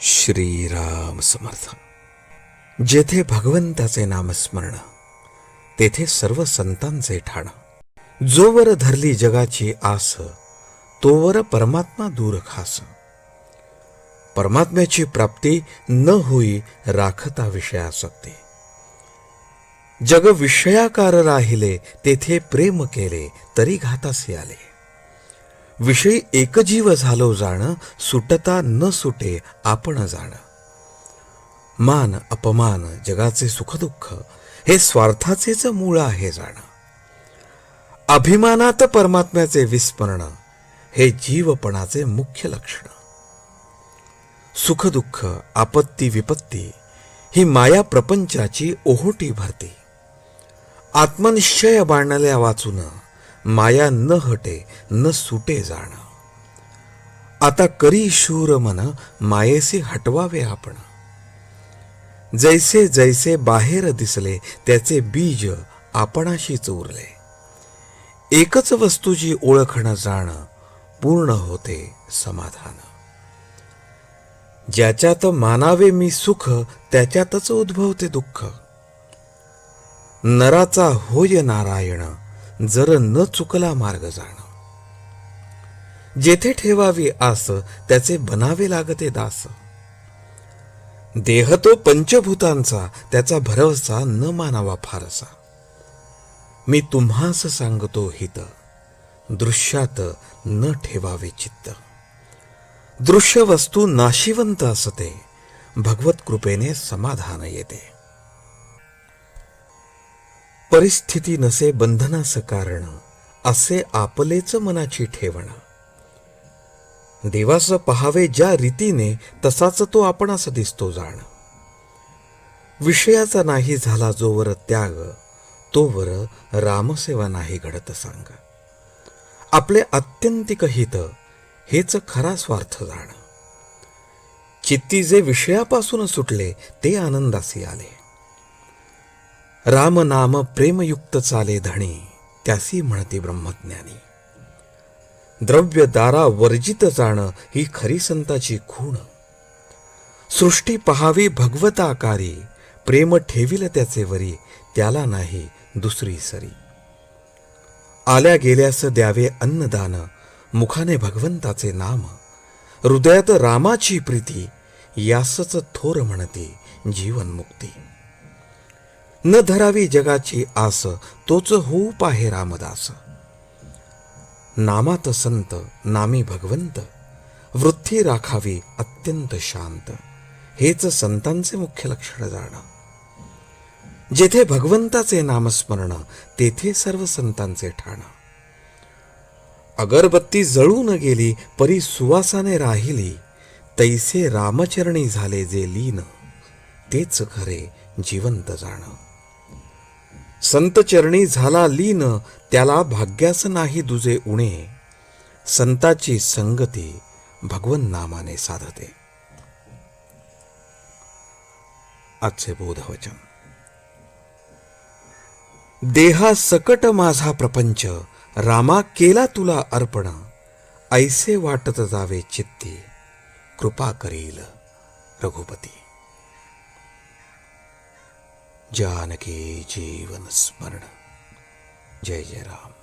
श्रीराम समर्थ. जेथे भगवंताचे नामस्मरण तेथे सर्व संतांचे ठाण. जोवर धरली जगाची आस तोवर परमात्मा दूर खास. परमात्म्याची प्राप्ती न होई राखता विषयासक्ती जग विषयाकार राहिले तेथे प्रेम केले तरी घातासी आले. विषयी एकजीव झालो जाण सुटता न सुटे आपण जाण. मान अपमान जगाचे सुखदुःख हे स्वार्थाचेच मूळ आहे जाण. अभिमानात परमात्म्याचे विस्मरण हे जीवपणाचे मुख्य लक्षण. सुखदुःख आपत्ती विपत्ती ही माया प्रपंचाची ओहोटी भरती. आत्मनिश्चय बाणल्या वाचून माया न हटे न सुटे जाण. आता करी शूर मन मायेसी हटवावे आपण. जैसे जैसे बाहेर दिसले त्याचे बीज आपणाशी चोरले. एकच वस्तूची ओळखणं जाणं पूर्ण होते समाधान. ज्याच्यात मानावे मी सुख त्याच्यातच उद्भवते दुःख. नराचा होय नारायण जर न चुकला मार्ग जाण. जेथे ठेवावी आस त्याचे बनावे लागते दास. देह तो पंचभूतांचा त्याचा भरवसा न मानावा फारसा. मी तुम्हास सांगतो हित दृश्यात न ठेवावे चित्त. दृश्य वस्तू नाशिवंत असते भगवत कृपेने समाधान येते. परिस्थिती नसे बंधनास कारण असे आपलेच मनाची ठेवण. देवास पहावे ज्या रीतीने तसाच तो आपणास दिसतो जाण. विषयाचा नाही झाला जोवर त्याग तोवर रामसेवा नाही घडत सांग. आपले आत्यंतिक हित हेच खरा स्वार्थ जाण. चित्ती जे विषयापासून सुटले ते आनंदासी आले. राम नाम प्रेमयुक्त चाले धणी त्यासी म्हणते ब्रह्मज्ञानी. द्रव्य दारा वर्जित जाणं ही खरी संताची खूण. सृष्टी पहावी भगवताकारी प्रेम ठेविल त्याचे वरी त्याला नाही दुसरी सरी. आल्या गेल्यास द्यावे अन्नदान मुखाने भगवंताचे नाम. हृदयात रामाची प्रीती यासच थोर म्हणते जीवनमुक्ती. न धरावी जगाची आस तोच होऊ पाहे रामदास. नामात संत नामी भगवंत वृत्ती राखावी अत्यंत शांत. हेच संतांचे मुख्य लक्षण जाणं. जेथे भगवंताचे नामस्मरण तेथे सर्व संतांचे ठाण. अगरबत्ती जळू न गेली परी सुवासाने राहिली तैसे रामचरणी झाले जे लीन तेच खरे जिवंत जाणं. संतचरणी झाला लीन त्याला भाग्यास नाही दुजे उणे. संताची संगती भगवन नामाने साधते. आजचे बोधवचन. देहा सकट माझा प्रपंच रामा केला तुला अर्पण. ऐसे वाटत जावे चित्ती कृपा करील रघुपती. जानकी जीवन स्मरण जय जय राम